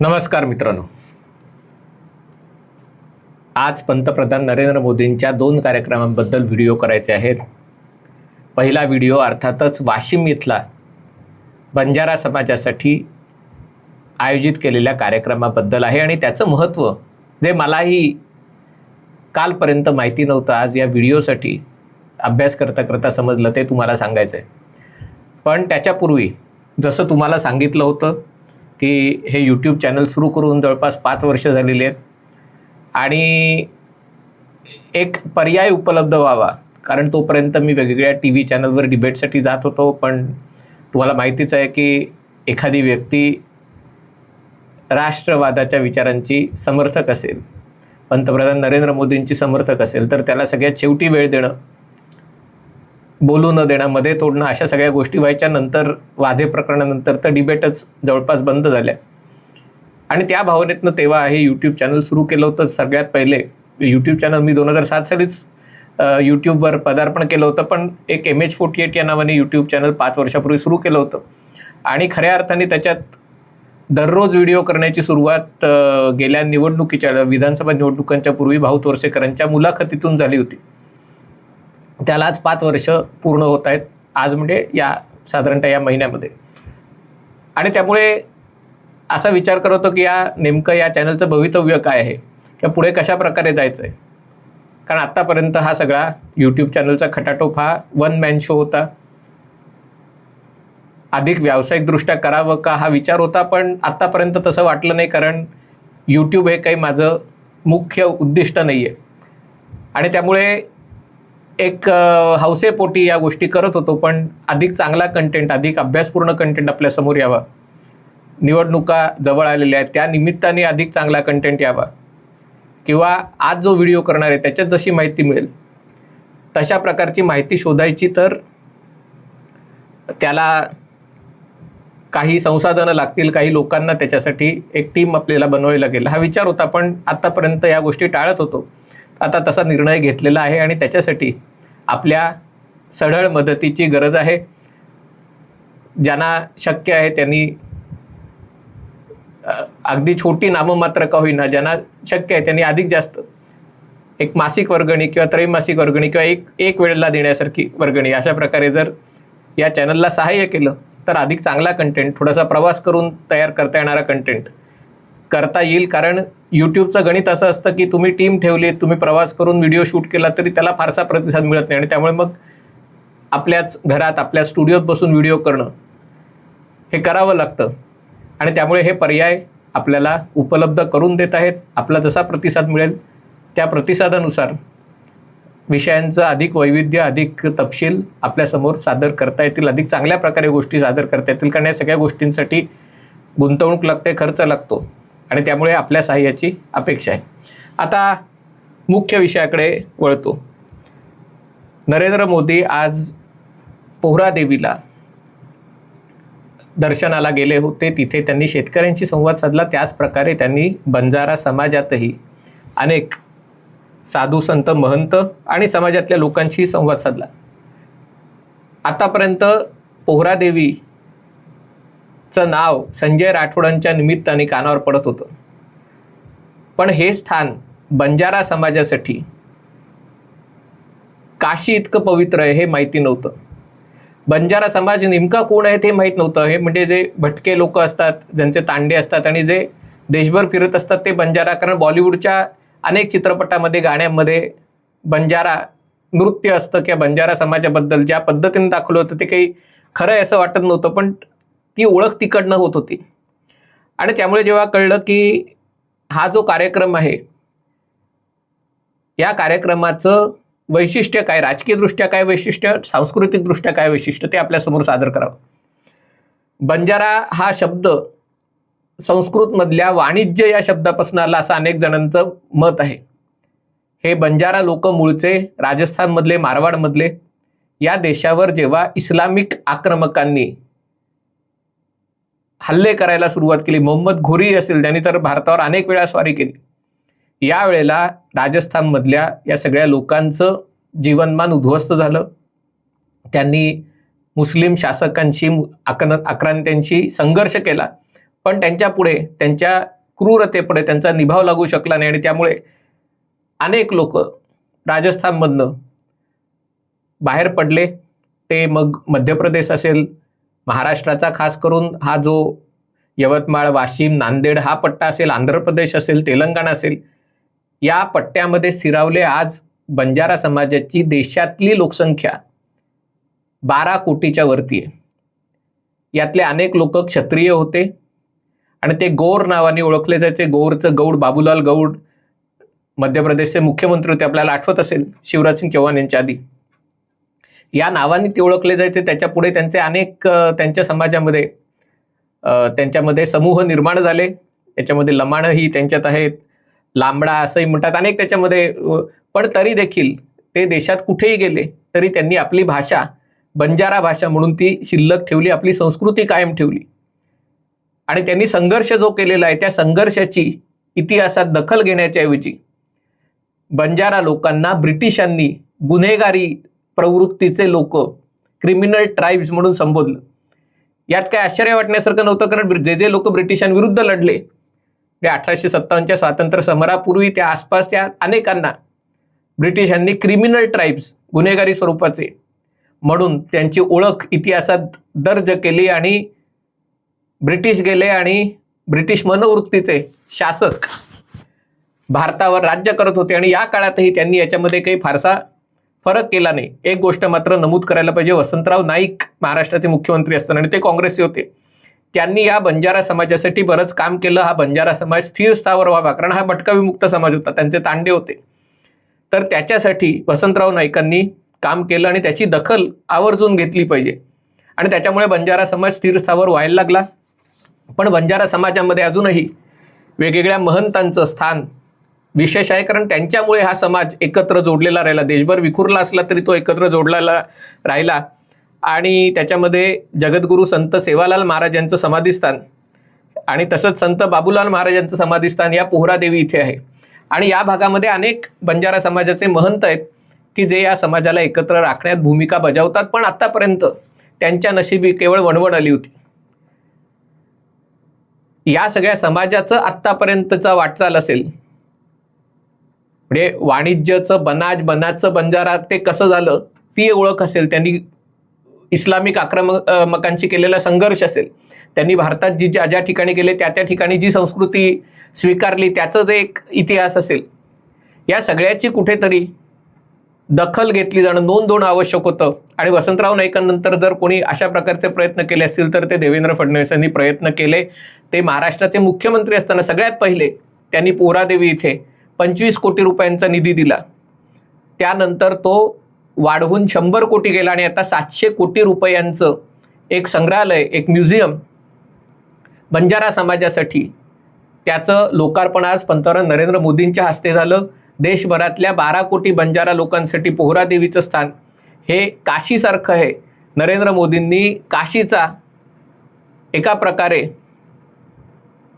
नमस्कार मित्रांनो. आज पंतप्रधान नरेंद्र मोदींच्या दोन कार्यक्रमांबद्दल व्हिडिओ करायचे आहेत. पहिला व्हिडिओ अर्थातच वाशिम इथला बंजारा समाजासाठी आयोजित केलेल्या कार्यक्रमाबद्दल आहे आणि त्याचं महत्त्व जे मलाही कालपर्यंत माहिती नव्हतं. आज या व्हिडिओसाठी अभ्यास करता करता समजलं ते तुम्हाला सांगायचं आहे. पण त्याच्यापूर्वी जसं तुम्हाला सांगितलं होतं की हे यूट्यूब चॅनल सुरू करून जवळपास पाच वर्ष झालेली आहेत. आणि एक पर्याय उपलब्ध व्हावा कारण तोपर्यंत मी वेगवेगळ्या टी व्ही चॅनलवर डिबेटसाठी जात होतो. पण तुम्हाला माहितीच आहे की एखादी व्यक्ती राष्ट्रवादाच्या विचारांची समर्थक असेल. पंतप्रधान नरेंद्र मोदींची समर्थक असेल तर त्याला सगळ्यात शेवटी वेळ देणं बोलू न देणं मध्ये तोडणं अशा सगळ्या गोष्टी व्हायच्या नंतर वाझे प्रकरणानंतर तर डिबेटच जवळपास बंद झाल्या. आणि त्या भावनेतनं तेव्हा हे यूट्यूब चॅनल सुरू केलं होतं सगळ्यात पहिले. यूट्यूब चॅनल मी दोन हजार सात सालीच यूट्यूबवर पदार्पण केलं होतं पण एक एम एच फोर्टी एट या नावाने यूट्यूब चॅनल पाच वर्षापूर्वी सुरू केलं होतं. आणि खऱ्या अर्थाने त्याच्यात दररोज व्हिडिओ करण्याची सुरुवात गेल्या निवडणुकीच्या विधानसभा निवडणुकांच्या पूर्वी भाऊ तोरसेकरांच्या मुलाखतीतून झाली होती. त्याला आज पाच वर्ष पूर्ण होत आहेत. आज म्हणजे या साधारणतः या महिन्यामध्ये. आणि त्यामुळे असा विचार करत होतो की या नेमकं या चॅनलचं भवितव्य काय आहे? किंवा पुढे कशा प्रकारे जायचं आहे कारण आत्तापर्यंत हा सगळा यूट्यूब चॅनलचा खटाटोप हा वन मॅन शो होता. अधिक व्यावसायिकदृष्ट्या करावं का हा विचार होता पण आत्तापर्यंत तसं वाटलं नाही कारण यूट्यूब हे काही माझं मुख्य उद्दिष्ट नाही आहे आणि त्यामुळे एक हौसेपोटी या गोष्टी करत होतो पण अधिक चांगला कंटेंट अधिक अभ्यासपूर्ण कंटेंट आपल्यासमोर यावा. निवडणुका जवळ आलेल्या आहेत त्या निमित्ताने अधिक चांगला कंटेंट यावा. किंवा आज जो व्हिडिओ करणार आहे त्याच्यात जशी माहिती मिळेल तशा प्रकारची माहिती शोधायची तर त्याला काही संसाधनं लागतील काही लोकांना त्याच्यासाठी एक टीम आपल्याला बनवावी लागेल. हा विचार होता पण आत्तापर्यंत या गोष्टी टाळत होतो. आता तसा निर्णय घेतलेला आहे आणि त्याच्यासाठी आपल्या सढळ मदतीची गरज आहे. ज्यांना शक्य आहे त्यांनी अगदी छोटी नाममात्र का होईना ज्यांना शक्य आहे त्यांनी अधिक जास्त एक मासिक वर्गणी किंवा त्रैमासिक वर्गणी किंवा एक एक वेळेला देण्यासारखी वर्गणी अशा प्रकारे जर या चॅनलला सहाय्य केलं तर अधिक चांगला कंटेंट थोडासा प्रवास करून तयार करता येणारा कंटेंट करता येईल. कारण यूट्यूबचं गणित असं असतं की तुम्ही टीम ठेवली तुम्ही प्रवास करून व्हिडिओ शूट केला तरी त्याला फारसा प्रतिसाद मिळत नाही. आणि त्यामुळे मग आपल्याच घरात आपल्या स्टुडिओत बसून व्हिडिओ करणं हे करावं लागतं. आणि त्यामुळे हे पर्याय आपल्याला उपलब्ध करून देत आहेत. आपला जसा प्रतिसाद मिळेल त्या प्रतिसादानुसार विषयांचं अधिक वैविध्य अधिक तपशील आपल्यासमोर सादर करता येतील अधिक चांगल्या प्रकारे गोष्टी सादर करता येतील कारण या सगळ्या गोष्टींसाठी गुंतवणूक लागते खर्च लागतो. आणि त्यामुळे आपल्या सहाय्याची अपेक्षा आहे. आता मुख्य विषयाकडे वळतो. नरेंद्र मोदी आज पोहरादेवीला दर्शनाला गेले होते. तिथे त्यांनी शेतकऱ्यांशी संवाद साधला. त्याच प्रकारे त्यांनी बंजारा समाजातही अनेक साधू संत महंत आणि समाजातल्या लोकांशी संवाद साधला. आतापर्यंत पोहरादेवी नाव संजय राठोडांच्या निमित्ताने कानावर पडत होतं. पण हे स्थान बंजारा समाजासाठी काशी इतकं पवित्र आहे हे माहिती नव्हतं. बंजारा समाज नेमका कोण आहे ते माहीत नव्हतं. हे म्हणजे जे भटके लोक असतात ज्यांचे तांडे असतात आणि जे देशभर फिरत असतात ते बंजारा. कारण बॉलिवूडच्या अनेक चित्रपटामध्ये गाण्यामध्ये बंजारा नृत्य असतं किंवा बंजारा समाजाबद्दल ज्या पद्धतीने दाखवलं होतं ते काही खरं आहे असं वाटत नव्हतं पण ती ओळख तिकडनं होत होती. आणि त्यामुळे जेव्हा कळलं की हा जो कार्यक्रम आहे या कार्यक्रमाचं वैशिष्ट्य काय राजकीयदृष्ट्या काय वैशिष्ट्य सांस्कृतिकदृष्ट्या काय वैशिष्ट्य ते आपल्यासमोर सादर करावं. बंजारा हा शब्द संस्कृतमधल्या वाणिज्य या शब्दापासून आला असं अनेक जणांचं मत आहे. हे बंजारा लोक मूळचे राजस्थानमधले मारवाडमधले या देशावर जेव्हा इस्लामिक आक्रमकांनी हल्ले करायला सुरुवात केली मोहम्मद घोरी असेल त्यांनी तर भारतावर अनेक वेळा स्वारी केली. यावेळेला राजस्थानमधल्या या सगळ्या लोकांचं जीवनमान उद्ध्वस्त झालं. त्यांनी मुस्लिम शासकांशी आकन आक्रांत्यांशी संघर्ष केला. पण त्यांच्या पुढे त्यांच्या क्रूरतेपुढे त्यांचा निभाव लागू शकला नाही आणि त्यामुळे अनेक लोक राजस्थानमधनं बाहेर पडले. ते मग मध्य प्रदेश असेल महाराष्ट्राचा खास करून हा जो यवतमाळ वाशिम नांदेड हा पट्टा असेल आंध्र प्रदेश असेल तेलंगणा असेल या पट्ट्यामध्ये स्थिरावले आज बंजारा समाजाची देशातली लोकसंख्या बारा कोटीच्या वरती आहे. यातले अनेक लोक क्षत्रिय होते. आणि ते गौर नावाने ओळखले जायचे. गौरचं गौड बाबूलाल गौड मध्य प्रदेशचे मुख्यमंत्री होते. आपल्याला आठवत असेल शिवराज सिंग चौहान यांच्या आधी. या नावाने ते ओळखले जायचे. त्याच्या पुढे त्यांचे अनेक त्यांच्या समाजामध्ये त्यांच्यामध्ये समूह निर्माण झाले. त्याच्यामध्ये लमाणंही त्यांच्यात आहेत. लांबडा असंही म्हणतात. अनेक त्याच्यामध्ये पण तरी देखील ते देशात कुठेही गेले तरी त्यांनी आपली भाषा बंजारा भाषा म्हणून ती शिल्लक ठेवली. आपली संस्कृती कायम ठेवली. आणि त्यांनी संघर्ष जो केलेला आहे त्या संघर्षाची इतिहासात दखल घेण्याच्या ऐवजी बंजारा लोकांना ब्रिटिशांनी गुन्हेगारी प्रवृत्तीचे लोक क्रिमिनल ट्राईब्स म्हणून संबोधलं. यात काय आश्चर्य वाटण्यासारखं नव्हतं कारण जे जे लोक ब्रिटिशांविरुद्ध लढले ते अठराशे सत्तावन्नच्या स्वातंत्र्य समरापूर्वी त्या आसपास त्या अनेकांना ब्रिटिशांनी क्रिमिनल ट्राईब्स गुन्हेगारी स्वरूपाचे म्हणून त्यांची ओळख इतिहासात दर्ज केली आणि ब्रिटिश गेले आणि ब्रिटिश मनोवृत्तीचे शासक भारतावर राज्य करत होते आणि या काळातही त्यांनी याच्यामध्ये काही फारसा फरक केला नाही. एक गोष्ट मात्र नमूद करायला पाहिजे वसंतराव नाईक महाराष्ट्राचे मुख्यमंत्री असताना आणि ते काँग्रेसचे होते. त्यांनी या बंजारा समाजासाठी बरंच काम केलं हा बंजारा समाज स्थिर स्थावर व्हावा कारण हा भटका विमुक्त समाज होता त्यांचे तांडे होते. तर त्याच्यासाठी वसंतराव नाईकांनी काम केलं आणि त्याची दखल आवर्जून घेतली पाहिजे. आणि त्याच्यामुळे बंजारा समाज स्थिर स्थावर व्हायला लागला. पण बंजारा समाजामध्ये अजूनही वेगवेगळ्या महंतांचं स्थान विशेष आहे कारण त्यांच्यामुळे हा समाज एकत्र जोडलेला राहिला. देशभर विखुरला असला तरी तो एकत्र जोडलेला राहिला. आणि त्याच्यामध्ये जगद्गुरू संत सेवालाल महाराज यांचं समाधीस्थान आणि तसंच संत बाबूलाल महाराज यांचं समाधीस्थान या पोहरादेवी इथे आहे. आणि या भागामध्ये अनेक बंजारा समाजाचे महंत आहेत की जे या समाजाला एकत्र राखण्यात भूमिका बजावतात. पण आत्तापर्यंत त्यांच्या नशिबी केवळ वणवण आली होती. या सगळ्या समाजाचं आत्तापर्यंतचा वाटचाल असेल. म्हणजे वाणिज्याचं बनाज बनाजचं बंजारा ते कसं झालं ती ओळख असेल. त्यांनी इस्लामिक आक्रमकांशी केलेला संघर्ष असेल. त्यांनी भारतात जी ज्या ज्या ठिकाणी गेले त्या त्या ठिकाणी जी संस्कृती स्वीकारली त्याचं जे एक इतिहास असेल. या सगळ्याची कुठेतरी दखल घेतली जाणं नोंद दोन आवश्यक होतं. आणि वसंतराव नाईकांनंतर जर कोणी अशा प्रकारचे प्रयत्न केले असतील तर ते देवेंद्र फडणवीसांनी प्रयत्न केले. ते महाराष्ट्राचे मुख्यमंत्री असताना सगळ्यात पहिले त्यांनी पोरादेवी इथे पंचवीस कोटी रुपयांचा निधी दिला. त्यानंतर तो वाढवून शंभर कोटी गेला आणि आता सातशे कोटी रुपयांचं एक संग्रहालय एक म्युझियम बंजारा समाजासाठी त्याचं लोकार्पण आज पंतप्रधान नरेंद्र मोदींच्या हस्ते झालं. देशभरातल्या बारा कोटी बंजारा लोकांसाठी पोहरादेवीचं स्थान. हे काशीसारखं आहे. नरेंद्र मोदींनी काशीचा एका प्रकारे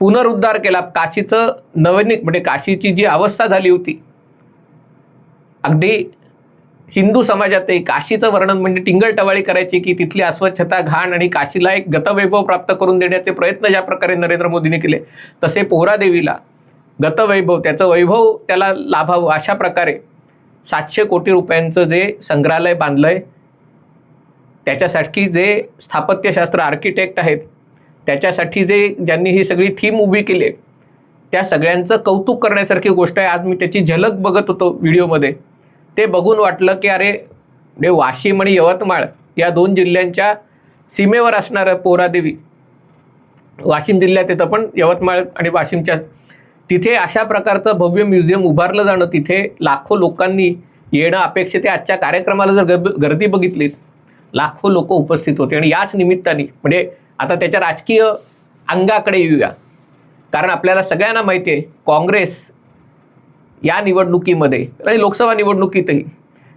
पुनरुद्धार केला. काशीचं नवनिक म्हणजे काशीची जी अवस्था झाली होती. अगदी हिंदू समाजातही काशीचं वर्णन म्हणजे टिंगलटवाळी करायची की तिथली अस्वच्छता घाण आणि काशीला एक गतवैभव प्राप्त करून देण्याचे प्रयत्न ज्या प्रकारे नरेंद्र मोदींनी केले तसे पोहरादेवीला गतवैभव त्याचं वैभव त्याला लाभावं अशा प्रकारे सातशे कोटी रुपयांचं जे संग्रहालय बांधलं आहे त्याच्यासाठी जे स्थापत्यशास्त्र आर्किटेक्ट आहेत त्याच्यासाठी जे ज्यांनी ही सगळी थीम उभी केली आहे, त्या सगळ्यांचं कौतुक करण्यासारखी गोष्ट आहे. आज मी त्याची झलक बघत होतो व्हिडिओमध्ये. ते बघून वाटलं की अरे म्हणजे वाशिम आणि यवतमाळ या दोन जिल्ह्यांच्या सीमेवर असणारं पोरादेवी. वाशिम जिल्ह्यात येतं पण यवतमाळ आणि वाशिमच्या तिथे अशा प्रकारचं भव्य म्युझियम उभारलं जाणं तिथे लाखो लोकांनी येणं अपेक्षित आहे. आजच्या कार्यक्रमाला जर गर्दी बघितलीत लाखो लोक उपस्थित होते. आणि याच निमित्ताने म्हणजे आता त्याच्या राजकीय अंगाकडे येऊया. कारण आपल्याला सगळ्यांना माहिती आहे काँग्रेस या निवडणुकीमध्ये आणि लोकसभा निवडणुकीतही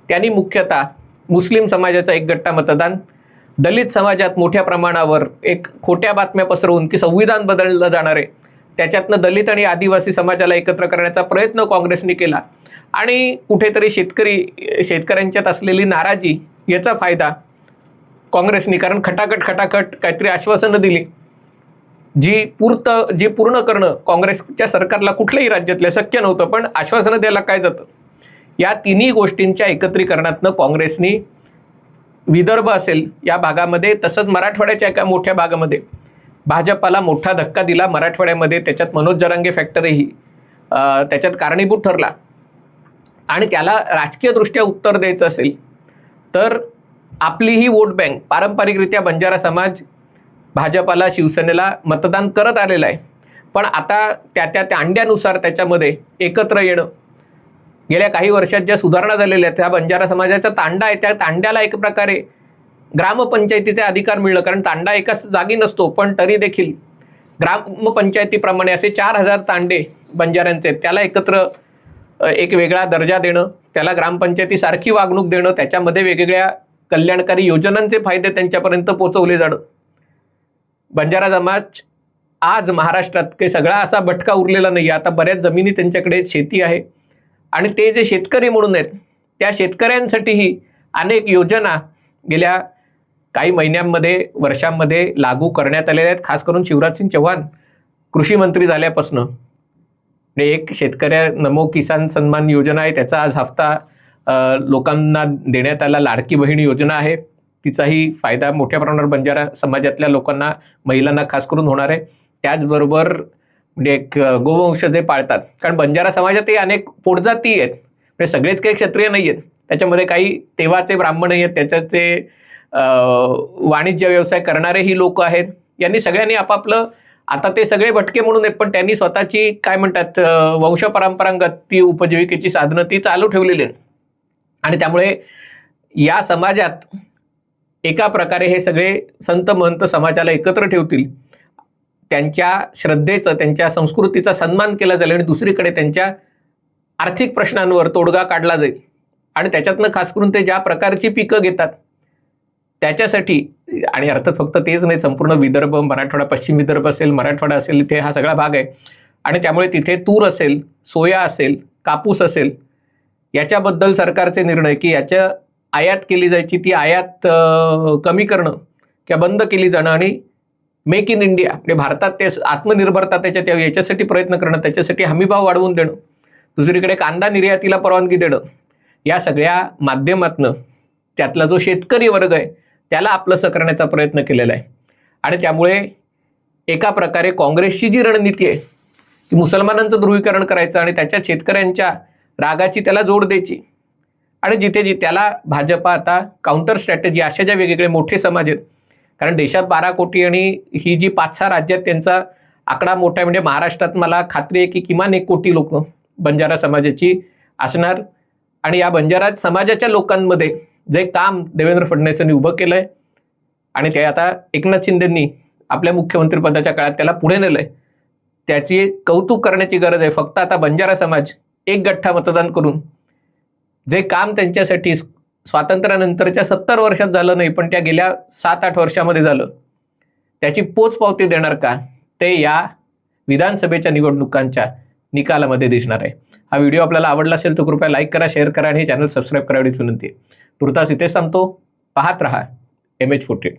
त्यांनी मुख्यतः मुस्लिम समाजाचा एक गट्टा मतदान दलित समाजात मोठ्या प्रमाणावर एक खोट्या बातम्या पसरवून की संविधान बदललं जाणार आहे. त्याच्यातनं दलित आणि आदिवासी समाजाला एकत्र करण्याचा प्रयत्न काँग्रेसने केला. आणि कुठेतरी शेतकरी शेतकऱ्यांच्यात असलेली नाराजी याचा फायदा काँग्रेसने कारण खटाखट खटाखट काहीतरी आश्वासनं दिली. जी पूर्त जी पूर्ण करणं काँग्रेसच्या सरकारला कुठल्याही राज्यातल्या शक्य नव्हतं पण आश्वासनं द्यायला काय जातं? या तिन्ही गोष्टींच्या एकत्रीकरणातनं काँग्रेसनी विदर्भ असेल या भागामध्ये तसंच मराठवाड्याच्या एका मोठ्या भागामध्ये. भाजपाला मोठा धक्का दिला मराठवाड्यामध्ये. त्याच्यात मनोज जरांगे फॅक्टरीही त्याच्यात कारणीभूत ठरला. आणि त्याला राजकीयदृष्ट्या उत्तर द्यायचं असेल तर आपली ही वोट बँक पारंपरिकरित्या बंजारा समाज भाजपाला शिवसेनेला मतदान करत आलेला आहे. पण आता त्या त्या त्या अंड्यानुसार त्याच्यामध्ये एकत्र येणं. गेल्या काही वर्षात ज्या सुधारणा झालेल्या आहेत त्या बंजारा समाजाचा तांडा आहे. त्या तांड्याला एक प्रकारे ग्रामपंचायतीचे अधिकार मिळलं कारण तांडा एकाच जागी नसतो पण तरी देखील ग्रामपंचायतीप्रमाणे असे चार हजार तांडे बंजाऱ्यांचे आहेत. त्याला एकत्र एक वेगळा दर्जा देणं त्याला ग्रामपंचायतीसारखी वागणूक देणं त्याच्यामध्ये वेगवेगळ्या कल्याणकारी योजनांचे फायदे त्यांच्यापर्यंत पोचवले जाणं. बंजारा समाज आज महाराष्ट्रात काही सगळा असा भटका उरलेला नाही आता बऱ्याच जमिनी त्यांच्याकडे शेती आहे. आणि ते जे शेतकरी म्हणून आहेत त्या शेतकऱ्यांसाठीही अनेक योजना गेल्या काही महिन्यांमध्ये वर्षांमध्ये लागू करण्यात आलेले आहेत खास करून शिवराज सिंग चौहान कृषी मंत्री झाल्यापासनं. म्हणजे एक शेतकऱ्या नमो किसान सन्मान योजना आहे त्याचा आज हफ्ता लोकांना देण्यात आला. लाडकी बहीण योजना आहे. तिचाही फायदा मोठ्या प्रमाणावर बंजारा समाजातल्या लोकांना महिलांना खास करून होणार आहे. त्याचबरोबर म्हणजे एक गोवंश जे पाळतात कारण बंजारा समाजातही अनेक पोटजाती आहेत. म्हणजे सगळेच काही क्षत्रिय नाही आहेत त्याच्यामध्ये काही तेव्हाचे ब्राह्मणही आहेत त्याच्याचे ते वाणिज्य व्यवसाय करणारेही लोक आहेत. यांनी सगळ्यांनी आपापलं आता ते सगळे भटके म्हणून आहेत पण त्यांनी स्वतःची काय म्हणतात अ, वंश ती उपजीविकेची साधनं ती चालू ठेवलेली आहेत. आणि त्यामुळे या समाजात एका प्रकारे हे सगळे संत महंत समाजाला एकत्र ठेवतील. त्यांच्या श्रद्धेचं त्यांच्या संस्कृतीचा सन्मान केला जाईल आणि दुसरीकडे त्यांच्या आर्थिक प्रश्नांवर तोडगा काढला जाईल. आणि त्याच्यातनं खास करून ते ज्या प्रकारची पिकं घेतात त्याच्यासाठी आणि अर्थात फक्त तेच नाही संपूर्ण विदर्भ मराठवाडा पश्चिम विदर्भ असेल मराठवाडा असेल इथे हा सगळा भाग आहे. आणि त्यामुळे तिथे तूर असेल सोया असेल कापूस असेल याच्याबद्दल सरकारचे निर्णय की याच्या आयात केली जायची ती आयात कमी करणं किंवा बंद केली जाणं आणि मेक इन इंडिया म्हणजे भारतात ते आत्मनिर्भरता त्याच्यात त्या याच्यासाठी प्रयत्न करणं त्याच्यासाठी हमीभाव वाढवून देणं दुसरीकडे कांदा निर्यातीला परवानगी देणं या सगळ्या माध्यमातनं त्यातला जो शेतकरी वर्ग आहे त्याला आपलंसं करण्याचा प्रयत्न केलेला आहे. आणि त्यामुळे एका प्रकारे काँग्रेसची जी रणनीती आहे ती मुसलमानांचं ध्रुवीकरण करायचं आणि त्याच्या शेतकऱ्यांच्या रागाची त्याला जोड द्यायची. आणि जिथे जिथे त्याला भाजपा आता काउंटर स्ट्रॅटेजी अशा ज्या वेगवेगळे मोठे समाज आहेत कारण देशात बारा कोटी आणि ही जी पाच सहा राज्यात त्यांचा आकडा मोठा म्हणजे महाराष्ट्रात मला खात्री आहे की किमान एक कोटी लोक बंजारा समाजाची असणार. आणि या बंजारा समाजाच्या लोकांमध्ये जे काम देवेंद्र फडणवीसांनी उभं केलं आहे आणि ते आता एकनाथ शिंदेंनी आपल्या मुख्यमंत्रीपदाच्या काळात त्याला पुढे नेलं आहे त्याची कौतुक करण्याची गरज आहे. फक्त आता बंजारा समाज एक गठ्ठा मतदान करून जे काम त्यांच्यासाठी स्वातंत्र्यानंतरच्या सत्तर वर्षात झालं नाही पण त्या गेल्या सात आठ वर्षामध्ये झालं. त्याची पोचपावती देणार का? ते या विधानसभेच्या निवडणुकांच्या निकालामध्ये दिसणार आहे. हा व्हिडिओ आपल्याला आवडला असेल तर कृपया लाईक करा शेअर करा आणि हे चॅनल सबस्क्राईब करावीच विनंती आहे. तुर्तास इथेच थांबतो. पाहत रहा एम एच फोर्टी